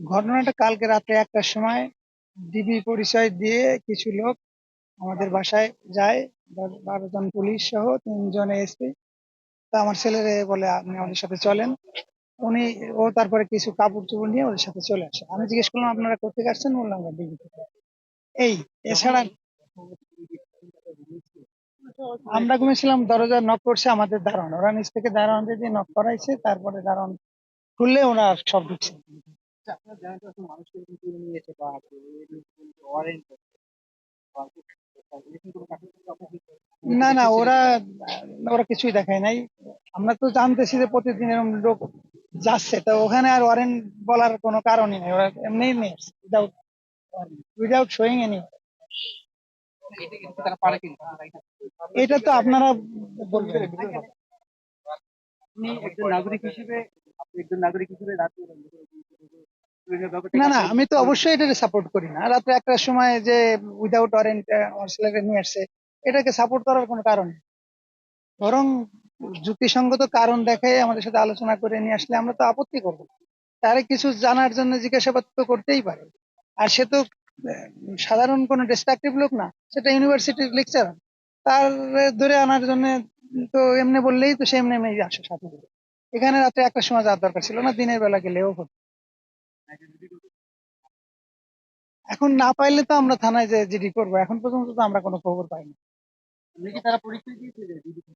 ঘটনাটা কালকে রাত্রে একটার সময় ডিবি পরিচয় দিয়ে কিছু লোক আমাদের বাসায় যায়। বারো জন পুলিশ সহ তিনজন এসপি তা আমার ছেলেরে বলে, আপনি আমাদের সাথে চলেন। উনি, ও তারপরে কিছু কাপড় চোপড় নিয়ে ওদের সাথে চলে আসে। আমি জিজ্ঞেস করলাম, আপনারা কোথেকে আসছেন? বললাম ডিবি এই, এছাড়া আমরা ঘুমিয়েছিলাম দরজা নক করছে আমাদের দারোয়ান। ওরা নিচ থেকে দারোয়ান দিয়ে নক করাইছে, তারপরে দারোয়ান খুললে ওরা সব ঢুকছে। আপনার জানেন তো মানুষকে তুলে নিয়েছে বা ওয়ারেন্ট না না ওরা ওরা কিছুই দেখায় নাই। আমরা তো জানতেছি যে প্রতিদিন এরকম লোক যাচ্ছে। তো ওখানে আর ওয়ারেন্ট বলার কোনো কারণই নেই। ওরা এমনি নিয়ে উইদাউট উইদাউট শোয়িং এনি এটা কিন্তু কিন্তু তো আপনারা বলবেন। আপনি একজন নাগরিক হিসেবে আপনি একজন নাগরিক হিসেবে না না আমি তো অবশ্যই এটাকে সাপোর্ট করি না। রাত্রে একটার সময় যে উইদাউট ওয়ারেন্ট আমার ছেলেকে নিয়ে আসছে এটাকে সাপোর্ট করার কোনো কারণ বরং যুক্তিসঙ্গত কারণ দেখে আমাদের সাথে আলোচনা করে নিয়ে আসলে আমরা তো আপত্তি করব। কিছু জানার জন্য জিজ্ঞাসাবাদ তো করতেই পারে। আর সে তো সাধারণ কোনো ডিস্ট্রাকটিভ লোক না সেটা ইউনিভার্সিটির লেকচারার তার ধরে আনার জন্য তো এমনি বললেই তো সে এমনি এমনি আসে সাথে এখানে রাত্রে একটা সময় যাওয়ার দরকার ছিল না দিনের বেলা গেলেও হতো। এখন না পাইলে তো আমরা থানায় যে জিডি করব। এখন পর্যন্ত তো আমরা কোনো খবর পাইনি তারা পরিচয় দিয়েছে?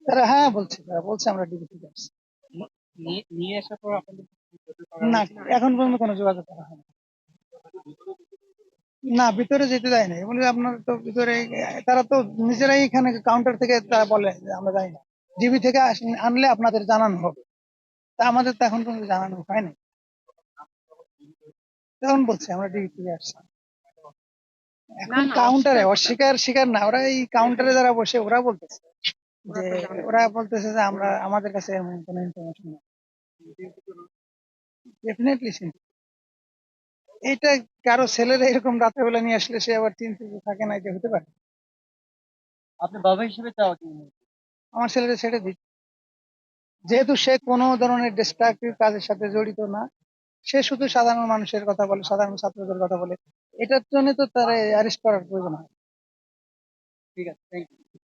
তারা হ্যাঁ বলছে তারা বলছে আমরা ডিবি থেকে আসছি। নিয়ে- আসার পর আপনাদের না এখন পর্যন্ত কোনো যোগাযোগ করা হয়নি। না ভিতরে যেতে দেয় না বলে আপনার তো ভিতরে তারা তো নিজেরাই এখানে কাউন্টার থেকে তারা বলে আমরা যাই না। ডিবি থেকে আনলে আপনাদের জানানো হবে। তা আমাদের তো এখন পর্যন্ত জানানো হয়নি তখন বলছে আমরা ডিবি থেকে আসছি। এখন কাউন্টারে অস্বীকার স্বীকার না ওরা এই কাউন্টারে যারা বসে ওরা বলতেছে যে ওরা বলতেছে যে আমরা আমাদের কাছে এমন কোনো ইনফরমেশন নেই। ডেফিনেটলি এটা কারও ছেলেরা এরকম রাত্রেবেলা নিয়ে আসলে সে আবার চিন্তিত থাকে না এটা হতে পারে। আপনি বাবা হিসেবে চাওয়া কি? আমার ছেলেটা ছেড়ে দিক। যেহেতু সে কোনো ধরনের ডিস্ট্রাকটিভ কাজের সাথে জড়িত না সে শুধু সাধারণ মানুষের কথা বলে, সাধারণ ছাত্রদের কথা বলে। এটার জন্য তো তারা অ্যারেস্ট করার প্রয়োজন হয়। ঠিক আছে থ্যাংক ইউ